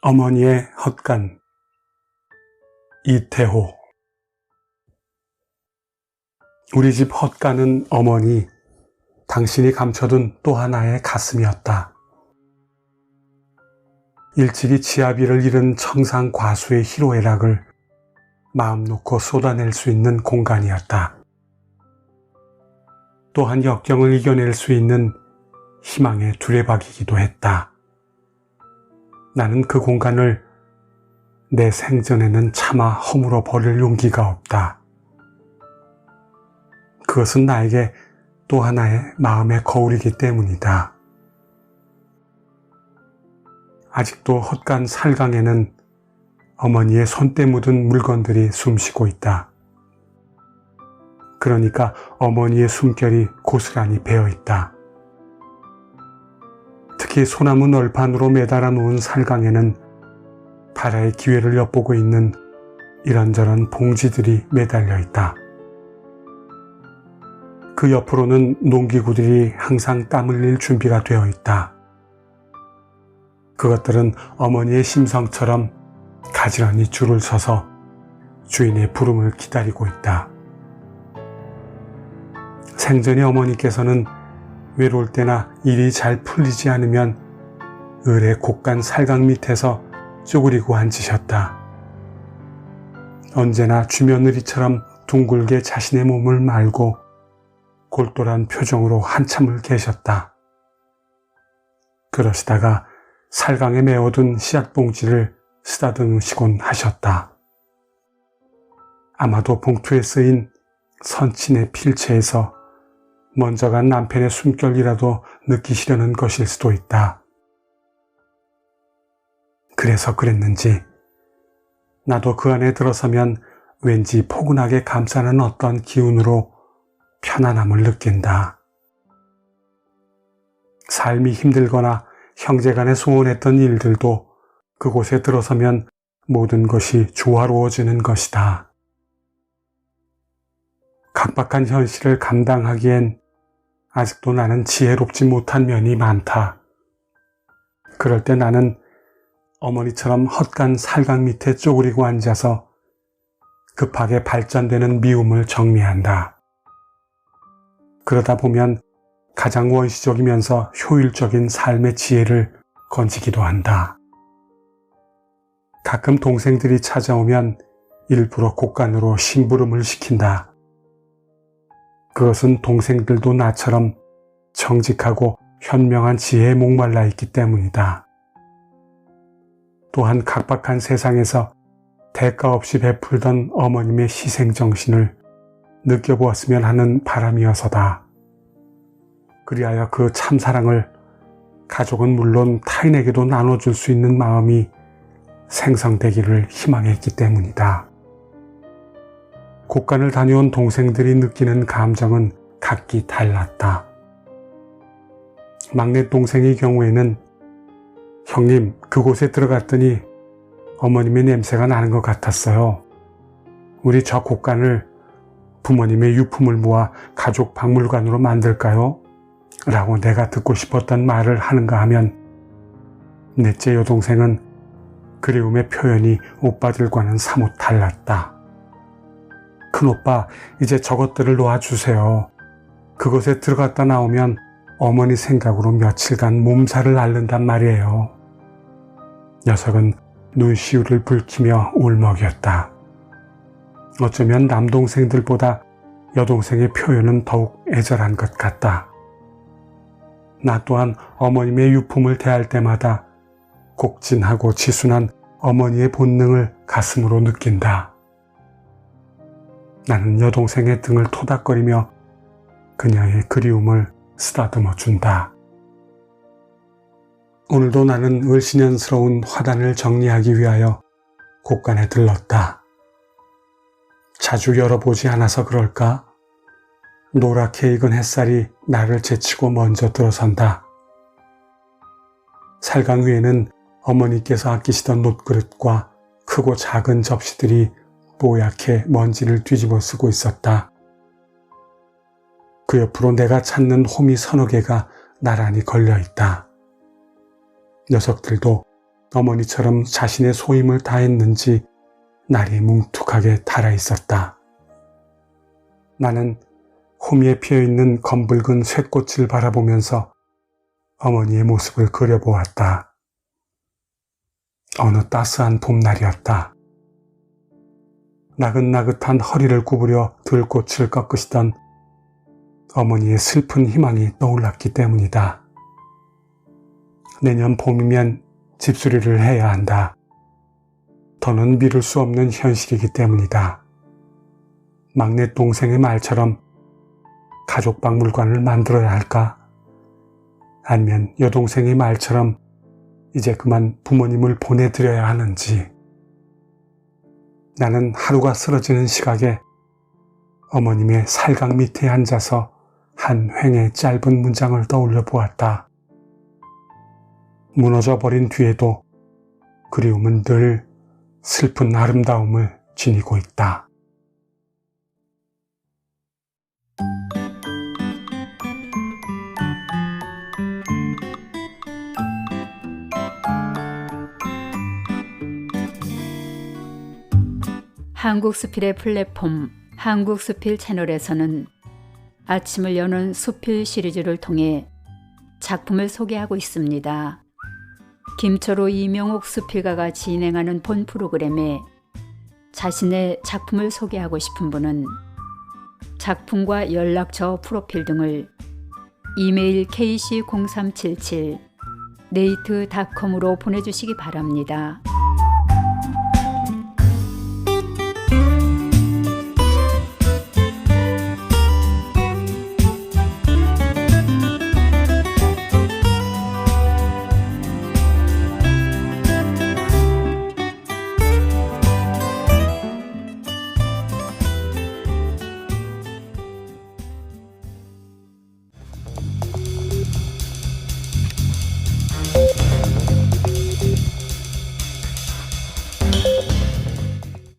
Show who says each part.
Speaker 1: 어머니의 헛간 이태호 우리 집 헛간은 어머니 당신이 감춰둔 또 하나의 가슴이었다. 일찍이 지아비를 잃은 청상 과수의 희로애락을 마음 놓고 쏟아낼 수 있는 공간이었다. 또한 역경을 이겨낼 수 있는 희망의 두레박이기도 했다. 나는 그 공간을 내 생전에는 차마 허물어 버릴 용기가 없다. 그것은 나에게 또 하나의 마음의 거울이기 때문이다. 아직도 헛간 살강에는 어머니의 손때 묻은 물건들이 숨쉬고 있다. 그러니까 어머니의 숨결이 고스란히 배어 있다. 특히 소나무 널판으로 매달아 놓은 살강에는 바다의 기회를 엿보고 있는 이런저런 봉지들이 매달려 있다. 그 옆으로는 농기구들이 항상 땀 흘릴 준비가 되어 있다. 그것들은 어머니의 심성처럼 가지런히 줄을 서서 주인의 부름을 기다리고 있다. 생전에 어머니께서는 외로울 때나 일이 잘 풀리지 않으면 을의 곡간 살강 밑에서 쪼그리고 앉으셨다. 언제나 주며느리처럼 둥글게 자신의 몸을 말고 골똘한 표정으로 한참을 계셨다. 그러시다가 살강에 메어둔 씨앗봉지를 쓰다듬으시곤 하셨다. 아마도 봉투에 쓰인 선친의 필체에서 먼저 간 남편의 숨결이라도 느끼시려는 것일 수도 있다. 그래서 그랬는지 나도 그 안에 들어서면 왠지 포근하게 감싸는 어떤 기운으로 편안함을 느낀다. 삶이 힘들거나 형제 간에 소원했던 일들도 그곳에 들어서면 모든 것이 조화로워지는 것이다. 각박한 현실을 감당하기엔 아직도 나는 지혜롭지 못한 면이 많다. 그럴 때 나는 어머니처럼 헛간 살강 밑에 쪼그리고 앉아서 급하게 발전되는 미움을 정리한다. 그러다 보면 가장 원시적이면서 효율적인 삶의 지혜를 건지기도 한다. 가끔 동생들이 찾아오면 일부러 곡간으로 심부름을 시킨다. 그것은 동생들도 나처럼 정직하고 현명한 지혜에 목말라 있기 때문이다. 또한 각박한 세상에서 대가 없이 베풀던 어머님의 희생정신을 느껴보았으면 하는 바람이어서다. 그리하여 그 참사랑을 가족은 물론 타인에게도 나눠줄 수 있는 마음이 생성되기를 희망했기 때문이다. 곳간을 다녀온 동생들이 느끼는 감정은 각기 달랐다. 막내 동생의 경우에는 형님, 그곳에 들어갔더니 어머님의 냄새가 나는 것 같았어요. 우리 저 곳간을 부모님의 유품을 모아 가족 박물관으로 만들까요? 라고 내가 듣고 싶었던 말을 하는가 하면 넷째 여동생은 그리움의 표현이 오빠들과는 사뭇 달랐다. 큰오빠, 이제 저것들을 놓아주세요. 그곳에 들어갔다 나오면 어머니 생각으로 며칠간 몸살을 앓는단 말이에요. 녀석은 눈시울을 붉히며 울먹였다. 어쩌면 남동생들보다 여동생의 표현은 더욱 애절한 것 같다. 나 또한 어머님의 유품을 대할 때마다 곡진하고 지순한 어머니의 본능을 가슴으로 느낀다. 나는 여동생의 등을 토닥거리며 그녀의 그리움을 쓰다듬어 준다. 오늘도 나는 을신연스러운 화단을 정리하기 위하여 곳간에 들렀다. 자주 열어보지 않아서 그럴까? 노랗게 익은 햇살이 나를 제치고 먼저 들어선다. 살강 위에는 어머니께서 아끼시던 놋그릇과 크고 작은 접시들이 뽀얗게 먼지를 뒤집어 쓰고 있었다. 그 옆으로 내가 찾는 호미 서너 개가 나란히 걸려 있다. 녀석들도 어머니처럼 자신의 소임을 다했는지 날이 뭉툭하게 달아 있었다. 나는 호미에 피어 있는 검붉은 쇠꽃을 바라보면서 어머니의 모습을 그려보았다. 어느 따스한 봄날이었다. 나긋나긋한 허리를 구부려 들꽃을 꺾으시던 어머니의 슬픈 희망이 떠올랐기 때문이다. 내년 봄이면 집수리를 해야 한다. 더는 미룰 수 없는 현실이기 때문이다. 막내 동생의 말처럼 가족 박물관을 만들어야 할까? 아니면 여동생의 말처럼 이제 그만 부모님을 보내드려야 하는지. 나는 하루가 쓰러지는 시각에 어머님의 살강 밑에 앉아서 한 횡의 짧은 문장을 떠올려 보았다. 무너져 버린 뒤에도 그리움은 늘 슬픈 아름다움을 지니고 있다.
Speaker 2: 한국수필의 플랫폼 한국수필 채널에서는 아침을 여는 수필 시리즈를 통해 작품을 소개하고 있습니다. 김철호 이명옥 수필가가 진행하는 본 프로그램에 자신의 작품을 소개하고 싶은 분은 작품과 연락처 프로필 등을 이메일 kc0377 네이트닷컴으로 보내주시기 바랍니다.